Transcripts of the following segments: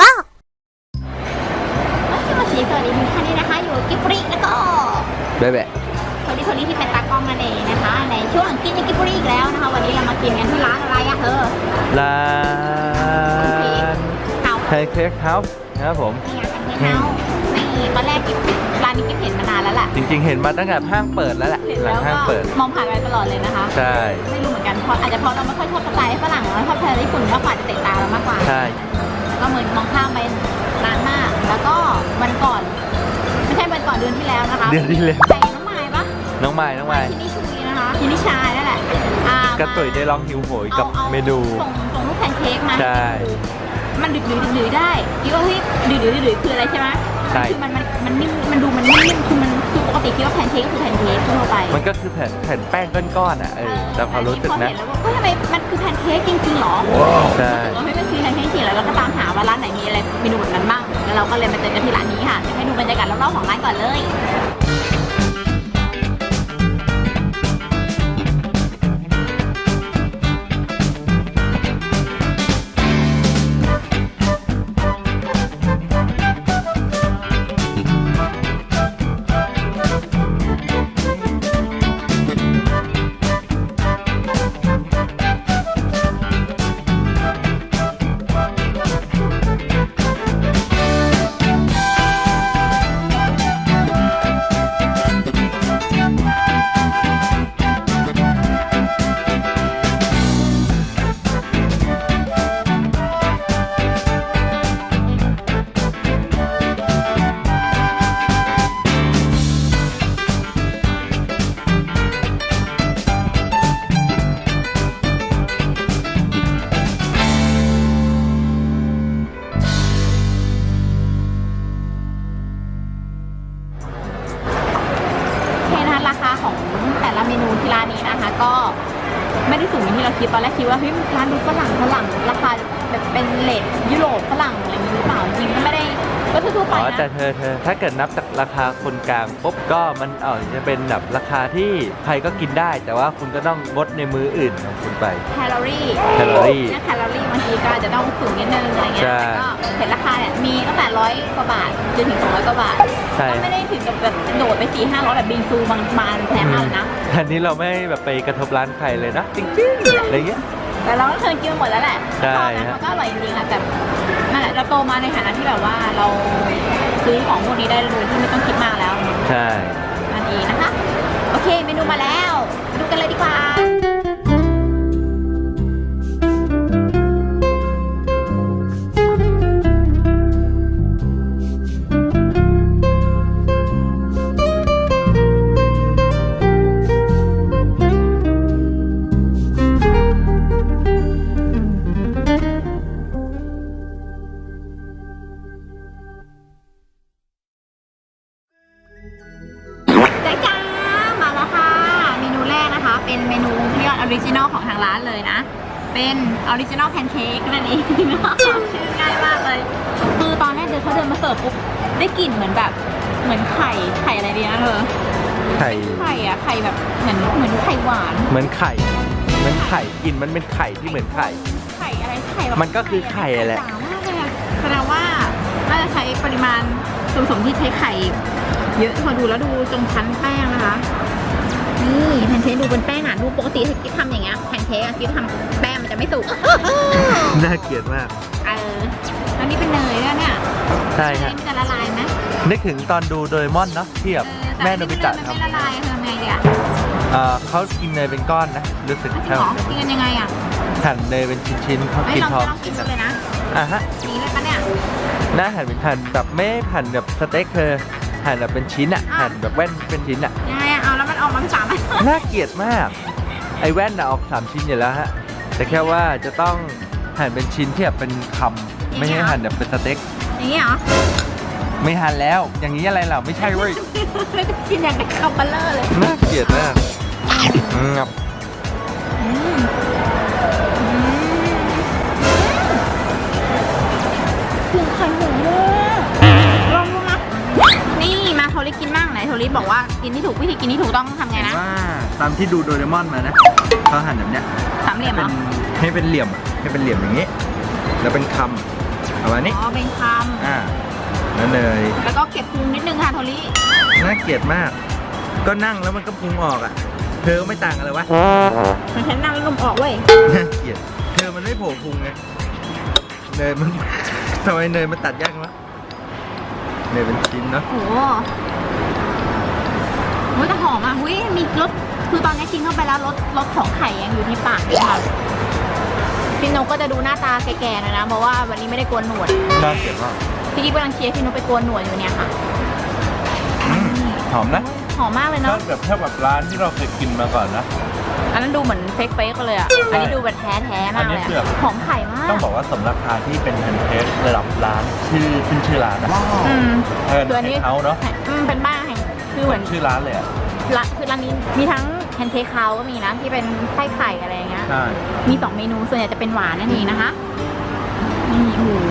บ้าสวัสดีสวัสดีทุกท่านนี่นะคะ อยู่กับกิบริแล้วก็เบ๊ะคนนี้คนนี้ที่เป็นตากล้องนั่นเองนะคะ ในช่วงกินกิบริอีกแล้วนะคะ วันนี้เรามากินกันที่ร้านอะไรอะเธอร้านเฮาไทยเค้กเฮาส์นะครับผมนี่ไงเป็นเฮานี่ตอนแรกกิบร้านนี้กิบเห็นมานานแล้วแหละจริง ๆ เห็นมาตั้งแต่ห้างเปิดแล้วแหละเห็นหลัแล้งวห้างก็เปิดมองผ่านไปตลอดเลยนะคะ ใช่ไม่รู้เหมือนกันเพราะอาจจะเพราะเราไม่ค่อยชอบสไตล์ฝรั่งเราชอบสไตล์ญี่ปุ่นมากกว่าจะเตะตา นที่แล้วนะคะเดือนที่แล้วใครน้องไม้ปะน้องไม้น้องไม้ชินิชุยนะคะชินิชายนั่นแหละอ่ากระตุ๋ยได้ลองหิวโหยกับอาอาเมนูส่งส่งรูปแพนเค้กมาใช่ มันดืดดืดดืดได้คิดว่าเฮ้ยดืดดืดดืดคืออะไรใช่ไหมใช่ คือมันมันมันนิ่มมันดูมันนิ่มคือมันคือปกติคิดว่าแพนเค้กก็คือแพนเค้กทั่วไป มันก็คือแผ่นแผ่นแป้งก้อนๆอะเออแต่พอรู้สึกนะพอเห็นแล้วว่าเฮ้ยทำไมมันคือแพนเค้กจริงๆหรอ ใช่ เราก็เลยมาเจอกันที่ร้านนี้ค่ะเดี๋ยวให้ดูบรรยากาศรอบๆของร้านก่อนเลย คิดว่าเฮ้ยร้านดูฝรั่ แต่นะเธอเธอถ้าเกิดนับจากราคาคนกลางปุ๊บก็มันเออจะเป็นแบบราคาที่ใครก็กินได้ แต่ว่าคุณก็ต้องงดในมื้ออื่นของคุณไป แคลอรี่แคลอรี่เนี่ยแคลอรี่บางทีก็อาจจะต้องสูงนิดนึงอะไรเงี้ยใช่แต่ก็เห็นราคาเนี่ยมีตั้งแต่ร้อยกว่าบาทจนถึงสองร้อยกว่าบาทใช่ ก็ไม่ได้ถึงกับแบบโดดไปสี่ห้าร้อยแบบบิงซูบางบานแพงมากเลยนะ อันนี้เราไม่แบบไปกระทบร้านใครเลยนะจริงๆอะไรเงี้ย แต่เราก็เคยกินมาหมดแล้วแหละใช่ชอบนะฮะ มันก็อร่อยจริงๆอะแต่ นั่นแหละเราโตมาในฐานะที่แบบว่าเราซื้อของพวกนี้ได้โดยที่ไม่ต้องคิดมากแล้วใช่นั่นเองนะคะ โอเคเมนูมาแล้วมาดูกันเลยดีกว่า มนูที่เรียกว่าออริจินอลของทางร้านเลยนะ เป็นออริจินอลแพนเค้กนั่นเองนะคะชื่อง่ายมากเลย คือตอนแรกเดินเขาเดินมาเสิร์ฟปุ๊บได้กลิ่นเหมือนแบบเหมือนไข่ไข่อะไรดีนะเธอไข่ไข่อะไข่แบบเหมือนเหมือนไข่หวาน เหมือนไข่เหมือนไข่กลินมันเป็นไข่ที่เหมือนไข่ ไข่อะไรไข่แบบมันก็คือไข่แหละจ๋ามากเลยอะแสดงว่าน่าจะใช้ปริมาณส่วนผสมที่ใช้ไข่ เยอะพอดูแล้วดูตรงชั้นแป้งนะคะ นี่แพนเค้กดูเป็นแป้งหนาดูปกติถ้ากิ๊ทำอย่างเงี้ยแพนเค้กอะกิ๊ทำแป้งมันจะไม่สุกน่าเกลียดมาก เออแล้วนี่เป็นเนยด้วยเนี่ยใช่เนฮะยมันจะละลายไหมนึกถึงตอนดูโดเรมอนเนาะที่แบบเออแม่โนบิตะมันทำไม่ละลายทำไงดีอะเอ่อเขากินเนยเป็นก้อนนะรู้สึกจริงใช่เหรอกินกันยังไงอะหั่นเนยเป็นชิ้นๆเขาไม่กินลองพร้อมลองกินดูเลยนะอะฮะนี่เลยปะเนี่ยหน้าหั่นเป็นหั่นแบบไม่หั่นแบบสเต็กเธอหั่นแบบเป็นชิ้นอะอะหั่นแบบแว่นเป็นชิ้นอะ ยังไงอะเอาแล้วมันออกมาเป็นสามอันน่าเกลียดมาก ไอ้แว่นน่ะออกสามชิ้นอยู่แล้วฮะ แต่แค่ว่าจะต้องหั่นเป็นชิ้นที่แบบเป็นคำไม่ใช่หั่นแบบเป็นสเต็ก อย่างนี้เหรอไม่หั่นแล้ว อย่างนี้อะไรเหรอไม่ใช่เว้ยแล้วก็กินอย่างกับคัมเบลเลอร์เลย น่าเกลียดมากงับ อืม ริกินมั่งไหนโทริบอกว่ากินที่ถูกวิธีกินที่ถูกต้องทำไงนะ ว่าตามที่ดูโดเรมอนมานะเขาหั่นแบบเนี้ยสามเหลี่ยมเหรเป็อนให้เป็นเหลี่ยมอะให้เป็นเหลี่ยมอย่างนี้ แล้วเป็นคำประมาณนี้อ๋อเป็นคอ่านั่นเลยำแล้วก็เก็บพุงนิดนึงค่ะโทลี่น่าเกลียดมาก ก็นั่งแล้วมันก็พุงออกอะ เธอก็ไม่ต่างอะไรวะ มันฉันนั่งแล้วลมออกเว้ยน่าเกลียดเธอมันไม่โผล่พุงไงเนยมัน ทำไมเนยมันตัดยากวะเนยเป็นชิ้นเนาะโหโอ้ยแต่หอมอะหุ้ยมี รสคือตอนนี้กินเข้าไปแล้วรสรสของไข่ยังอยู่ในปากอยู่ค่ะพี่นกก็จะดูหน้าตาแก่ๆหน่อยนะ เพราะว่าวันนี้ไม่ได้โกนหนวดน่าเกลียดมากพี่กิ๊กกำลังเชียร์พี่นกไปโกนหนวดอยู่เนี่ยค่ะอืมหอมนะหอมมากเลยถ้าเนาะ แบบถ้าแบบร้านที่เราเคยกินมาก่อนนะ อันนั้นดูเหมือนเฟกเฟกเลยอะ อันนี้ดูแบบแท้แท้ๆมากเลยอันนี้เผือก อะหอมไข่มากต้องบอกว่าสมราคาที่เป็นแพนเค้กระดับร้านชื่อขึ้นชื่อร้านนะอืม เออตัวนี้เขาเนาะอืมเป็นบ้านแห่งคือเหมือนชื่อร้านเลยอะ ร้านคือร้านนี้มีทั้งแพนเค้กเขาก็มีนะที่เป็นไส้ไข่อะไรอย่างเงี้ย ใช่มีสองเมนูส่วนใหญ่จะเป็นหวานนั่นเองนะคะนี่โอ้โห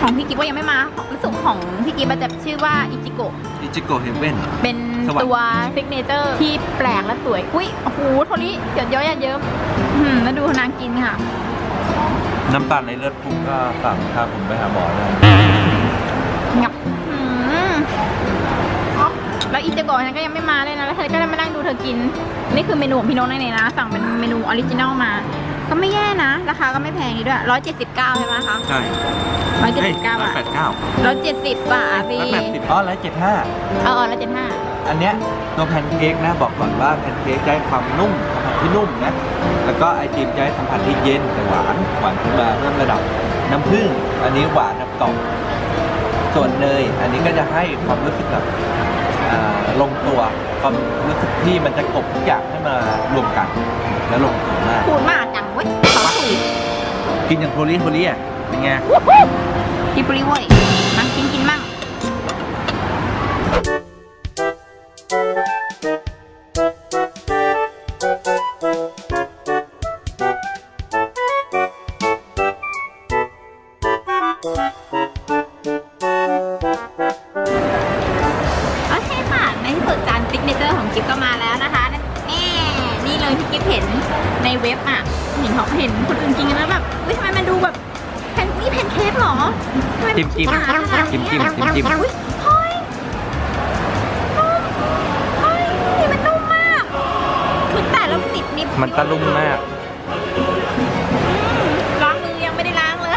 ของพี่กิ๊บว่ายังไม่มาของรู้สึกของพี่กิ๊บมันจะชื่อว่าอิจิโกะอิจิโกะเฮเว่น เป็นสวัสดีตัวซิกเนเจอร์ที่แปลกและสวย อุ้ยโอ้โหโทนี้หยดย้อยหยดเยิ้มอืมแล้วดูนางกินค่ะ น้ำตาลในเลือดพุ่งก็สั่งพาผมไปหาหมอเลยงับอืมอ๋อ แล้วอิจิโกะนั้นก็ยังไม่มาเลยนะ แล้วเธอก็ได้มานั่งดูเธอกิน นี่คือเมนูของพี่โน้ตนั่นเองนะ สั่งเป็นเมนูออริจินัลมา ก็ไม่แย่นะ ราคาก็ไม่แพงนี่ด้วยร้อยเจ็ดสิบเก้าใช่ไหมคะ ใช่ร้อยเจ็ดสิบเก้าบาทแปดเก้าร้อยเจ็ดสิบบาทสิร้อยแปดสิบอ๋อร้อยเจ็ดห้าเออร้อยเจ็ดห้าอันเนี้ยตัวแพนเค้กนะบอกก่อนว่าแพนเค้กได้ความนุ่มสัมผัสที่นุ่มนะ แล้วก็ไอติมจะได้สัมผัสที่เย็นแต่หวานหวานขึ้นมาเริ่มระดับน้ำผึ้งอันนี้หวานแบบกล่องส่วนเนยอันนี้ก็จะให้ความรู้สึกแบบอ่า ลงตัวความรู้สึกที่มันจะกลบทุกอย่างให้มารวมกัน แล้วลงตัวมากพูดมากจังเว้ยเขาถูกกินอย่างโทรี่โทรี่อะเป็นไง กินปริเว้ย ในเว็บอะเห็นเขาเห็นคนอื่นกินกันแล้วแบบอุ้ยทำไมมันดูแบบแพนนี่แพนเค้กเหรอทำไจิ้มจิ้มหนาขนาดจิ้มเนี้จิ้มยจิ้มจิ้ม อุ๊ยเฮ้ยนุ่มเฮ้ยมันนุ่มมากคือแต่แล้วติดนิบมันตะลุ่มมากล้างมือยังไม่ได้ล้างเลย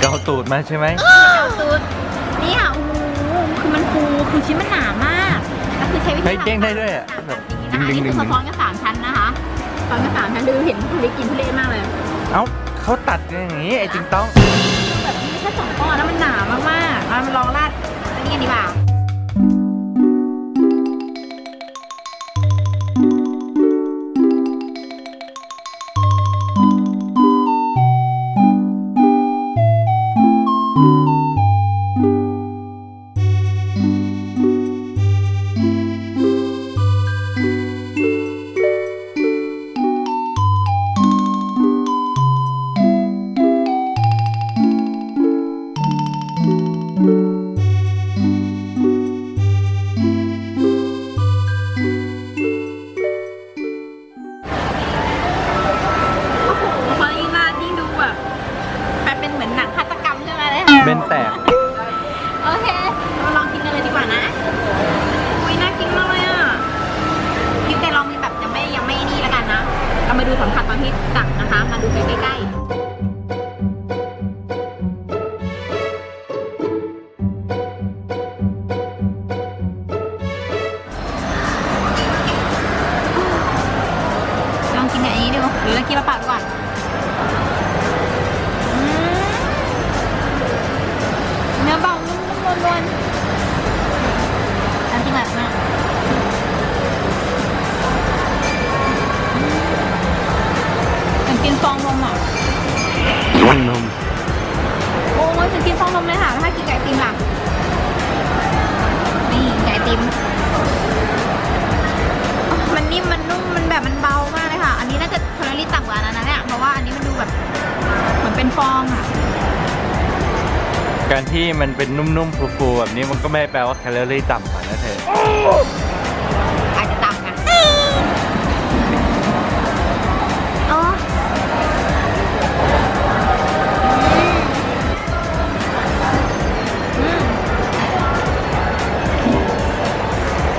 เกาตูดมาใช่ไหมเจ้าสุดนี่อะโอ้โหคือมันฟู คือชิ้นมันหนามาก แล้วคือใช้วิธีเฮ้ยทำเด้งได้ด้วยอะสามแบบชั้นอย่างนี้นะคะอันนี้คือดึงๆๆเขาซ้อนกันสามชั้นนะคะ ซ้อนกันสามชั้นดูเห็นทุเรศกินทุเรศมากเลยเอ้าเขาตัดกันอย่างนี้ไอ้จริงต้องแบบไม่ใช่สองก้อนแล้วมันหนามากๆเอามาลองราดอันนี้กันดีกว่า แตก โอเค เราลองกินกันเลยดีกว่านะอุ้ยน่ากินมากเลยอะกินแต่ลองมีแบบยังไม่ยังไม่นี่แล้วกันนะ เรามาดูสัมผัสตอนที่ตักนะคะ มาดูใกล้ๆ การที่มันเป็นนุ่มๆฟูๆแบบนี้มันก็ไม่แปลว่าแคลอรี่ต่ำกว่านะเธออาจจะต่ำนะ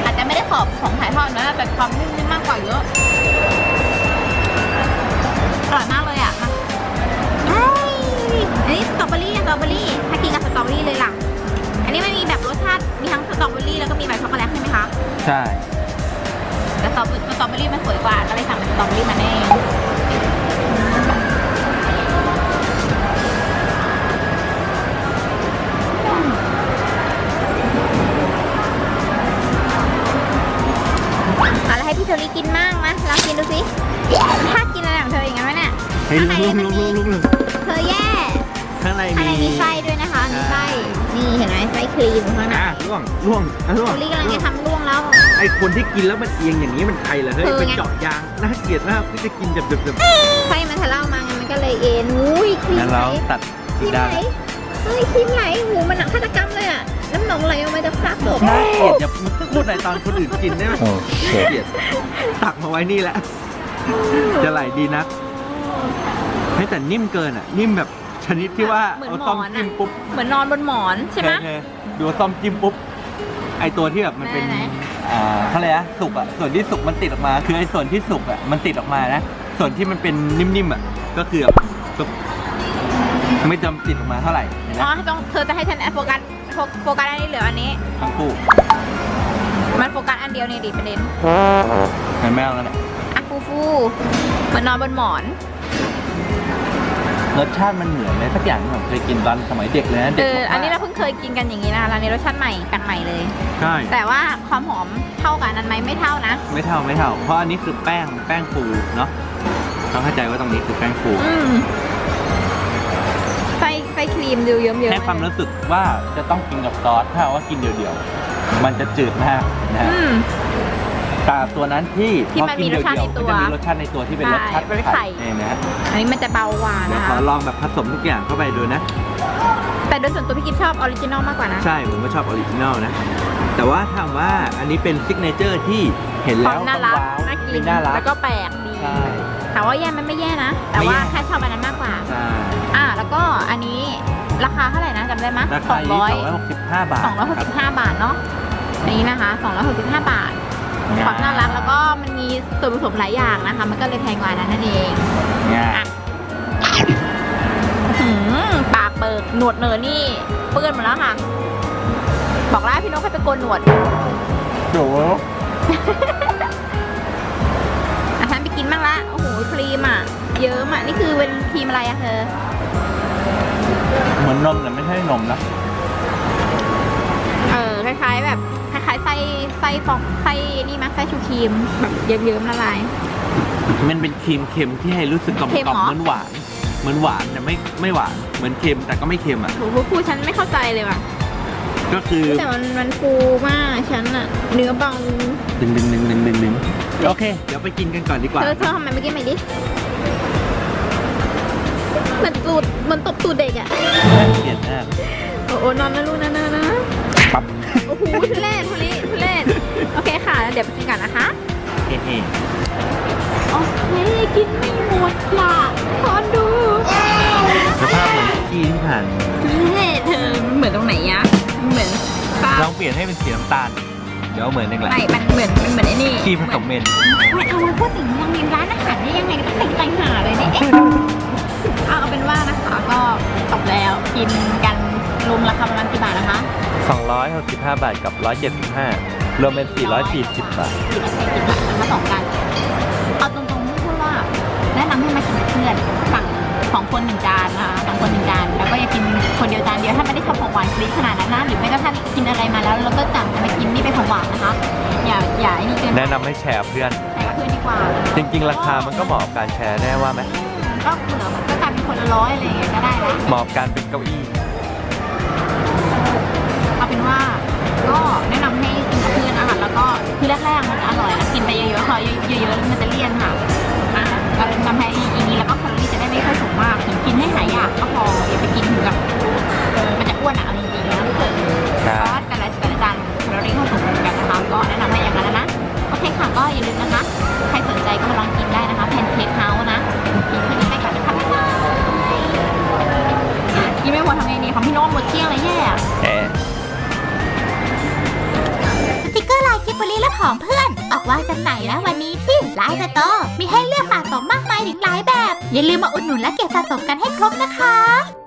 อาจจะไม่ได้ขอบของถ่ายทอดนะแต่ความนุ่มๆมากกว่าเยอะอร่อยมากเลย มีทั้งสตรอเบอรี่แล้วก็มีแบบช็อกโกแลตใช่ไหมคะ ใช่ แต่สตรอเบอรี่สตรอเบอรี่มันสวยกว่า ก็เลยสั่งเป็นสตรอเบอรี่มาแน่เอาแล้วให้พี่เทอรี่กินมั่งมาลองกินดูสิถ้ากินอะไรของเธออย่างนั้นวะเนี่ยเฮ้ยข้างในลุกมันลุกมี ลุกลุกเธ นี่เห็นไหมไส้ครีมอยู่ข้างในอะล่วงล่วงอะล่วเทงอรี่กำลังจะทำล่วงแล้ว ไอคนที่กินแล้วมันเอียงอย่างนี้มันใครเหรอเฮ้ยเธอไง เป็นเจาะยางน่าเกลียดมากที่จะกินแบบแบบไส้มันทะเล่ามาไงมันก็เลยเอ็นอุ้ยครีมงั้นไหลเราตัดครีมได้ไหลเฮ้ยครีมไหลหูมันหนักฆาตกรรมเลยอะน้ำหนองไหลออกมาจากคราบศพน่าเกลียดอย่าพูดอะไรตอนคนอื่นกินได้ไหมโอเคเกลียดตักมาไว้นี่แหละจะไหลดีนักเฮ้ยแต่นิ่มเกินอะ นิ่มแบบ ชนิดที่ว่าเหมือนเอาหมซ่อมอนจิ้อะมปุ๊บเหมือนนอนบนหมอนใช่ไหมเธอดูซ่อมจิ้มปุ๊บไอตัวที่แบบมันเป็นไหน อ่าเขาเรียกอะไรนะสุกอะส่วนที่สุกมันติดออกมา คือไอส่วนที่สุกอะมันติดออกมานะ ส่วนที่มันเป็นนิ่มๆอะก็คือแบบก็ไม่จำติดออกมาเท่าไหร่เห็นไหมอ๋อต้องเธอจะให้ฉันโฟกัสโฟโฟกัสอันนี้เหลืออันนี้ ทั้งคู่มันโฟกัสอันเดียวนี่ดิประเด็นเห็นไหมเอาแล้วเนี่ย อะฟูฟูเหมือนนอนบนหมอน รสชาติมันเหมือนอะไรสักอย่างที่ผมเคยกินตอนสมัยเด็กเลยนะเอเด็กอมากๆอันนี้เราเพิ่งเคยกินกันอย่างนี้นะคะร้านนี้รสชาติใหม่กันใหม่เลย ใช่แต่ว่าความหอมเท่ากับอันนั้นไหมไม่เท่านะไม่เท่าไม่เท่า เพราะอันนี้คือแป้งแป้งฟูเนาะต้องเข้าใจว่าตรงนี้คือแป้งฟูอืมไส้ไส้ครีมดูเยิ้มๆให้ความรู้สึกว่าจะต้องกินกับซอสถ้าว่ากินเดียวๆมันจะจืดมากนะฮะ อืม แต่ตัวนั้นที่ที่พอมันกิมีรสชาติเดี่ยวในๆตัวมันจะมีรสชาติในตัวที่เป็นรสชาติใช่เป็นไข่เนี่ยนะฮะอันนี้มันจะเบากว่าเดี๋ยวนะขอคะลองแบบผสมทุกอย่างเข้าไปดูนะ แต่โดยส่วนตัวพี่กิฟชอบออริจินอลมากกว่านะ ใช่ ผมก็ชอบออริจินอลนะ แต่ว่าถามว่าอันนี้เป็นซิกเนเจอร์ที่เห็นคแล้วาวมน่ารักว้าวน่ากิเป็นนน่ารักแล้วก็แปลกดีใช่ ถามว่าแย่มันไม่แย่นะ แต่ว่าไม่แย่ แค่ชอบอันนั้นมากกว่า ใช่อ่า แล้วก็อันนี้ราคาเท่าไหร่นะจำได้ไหมราสคาองอยู่ร้อยที่265 บาทสองร้อยหกสิบห้าบาทเนาะ อันนี้นะคะสองร้อยหกสิบห้าบาท ความน่ารักแล้วก็มันมีส่วนผสมหลายอย่างนะคะ มันก็เลยแพงกว่านั้นนั่นเองเนี่ยหืมปากเปิกหนวดเนินนี่เปื้อนหมดแล้วค่ะ บอกแล้วให้พี่นกให้ไปโกนหนวดโดอะฉันไปกินบ้างละโอ้โหครีมอะ เยิ้มอะ นี่คือเป็นครีมอะไรอะเธอ เหมือนนมแต่ไม่ใช่นมนะ เออ คล้ายๆแบบ ฟองไส้นี่มั้ยไส้ชูครีมแบบเยิ้มๆละลาย มันเป็นครีมเค็มที่ให้รู้สึกกลมเค็มกล่อมเหรอ เหมือนหวาน เหมือนหวานแต่ไม่ไม่หวาน เหมือนเค็มแต่ก็ไม่เค็มอะ โหพวกผู้ฉันไม่เข้าใจเลยว่ะ ก็คือแต่มันมันฟูมากฉันอะเนื้อบางดึงดึงดึงดึงดึงดึงโอเค เดี๋ยวไปกินกันก่อนดีกว่า เธอเธอทำไมเมื่อกี้ไม่ดิเหมือนตูดเหมือนตบตูดเด็กอะเกลียดมากโอ้โหนอนนะลูกนะนะนะปั๊บ โอ้โหทุเรศทุเรศทุเรศ โอเคค่ะแล้วเดี๋ยวไปกินกันนะคะเฮ้โอเคกินไม่หมดล่ะขอดูสภาพเหมือนขี้ที่ผ่านทุเรศเธอมันเหมือนตรงไหนยะมันเหมือนป้าลองเปลี่ยนให้เป็นสีน้ำตาล เดี๋ยวเหมือนเองแหละไม่มันเหมือนมันเหมือนไอ้นี่ขี้ผสมเมนไม่เอาไว้พูดถึงยังมีร้านอาหารได้ยังไงก็ต้องแต่งแต่งหาเลยเนี่ยเอ๊ะเอาเอาเป็นว่านะคะก็จบแล้วกินกันรวมราคาประมาณกี่บาทนะคะ265 บาทกับ 175 รวมเป็น 440 บาทกินอะไรกินผักกันมาสองกัน เอาตรงๆไม่พูดว่าแนะนำให้มากินกับเพื่อนสั่งสองคนหนึ่งจานนะคะสองคนหนึ่งจานแล้วก็อย่ากินคนเดียวจานเดียวถ้าไม่ได้ชอบของหวานฟรีขนาดนั้นนะหรือไม่ก็ถ้ากินอะไรมาแล้วแล้วก็จังจะมากินนี่เป็นของหวานนะคะ อย่าอย่าไอ้นี่เกินไปแนะนำให้แชร์เพื่อน ใช้กับเพื่อนดีกว่าจริง ๆ ราคามันก็เหมาะกับการแชร์แน่ว่าไหมก็เหลือมันก็กลายเป็นคนละร้อยอะไรอย่างเงี้ยก็ได้นะ เหมาะกับการเป็นเก้าอี้ เอาเป็นว่าก็แนะนำให้ คือแรกๆมันจะอร่อยนะกินไปเยอะๆพอเยอะๆแล้วมันจะเลี่ยนค่ะอะก็ทำให้อีนี้แล้วก็แคลอรี่จะได้ไม่ค่อยสูงมากถึงกินให้หายอยากก็พออย่าไปกินถึงกับเออมันจะอ้วนอะเอาจริงๆนะเพราะว่าแต่ละแต่ละจานแคลอรี่เขาสูงเหมือนกันนะคะก็แนะนำให้อย่างนั้นแล้วนะโอเคค่ะก็อย่าลืมนะคะใครสนใจก็มาลองกินได้นะคะแพนเค้กเฮาส์นะกินแค่นี้ไปก่อนนะคะบ๊ายบายกินไม่หมดทำไงดีของพี่โน้ตหมดเกลี้ยงเลยแย่ กิบบลีและผองเพื่อน ออกวางจำหน่ายแล้ววันนี้ที่ไลน์สโตร์มีให้เลือกสะสมมากมายถึงหลายแบบ อย่าลืมมาอุดหนุนและเก็บสะสมกันให้ครบนะคะ